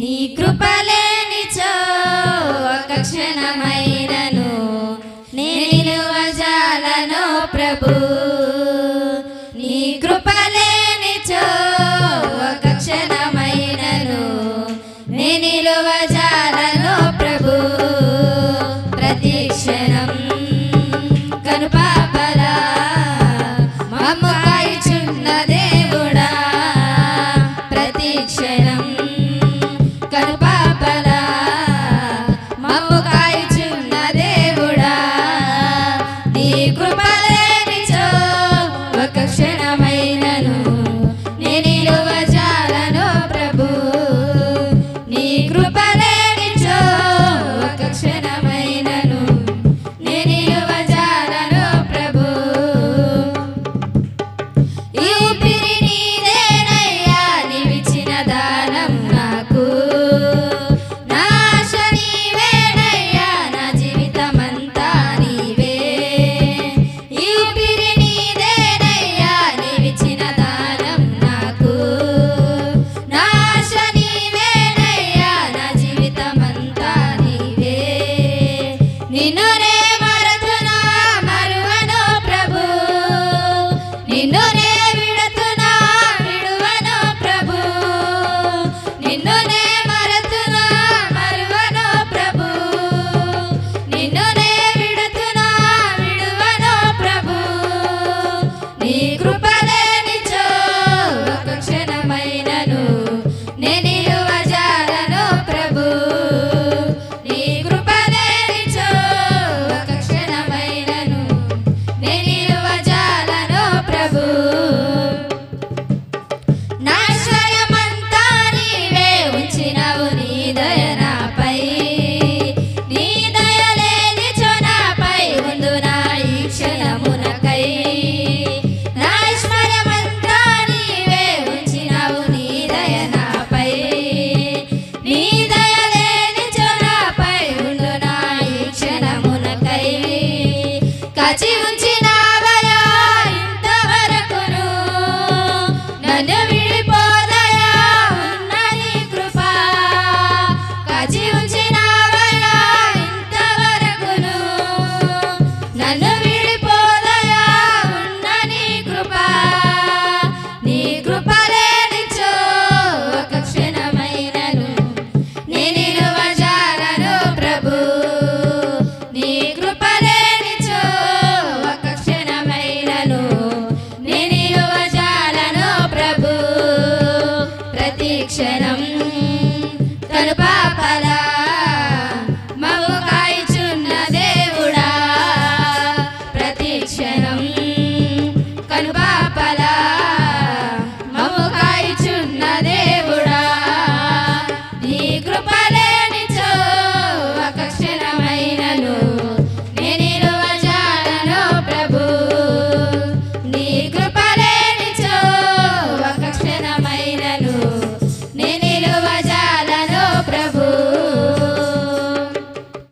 నీ కృపలేనిచో ఒక క్షణమైనను నేను వజాలను ప్రభు. ದಿನರೇ Another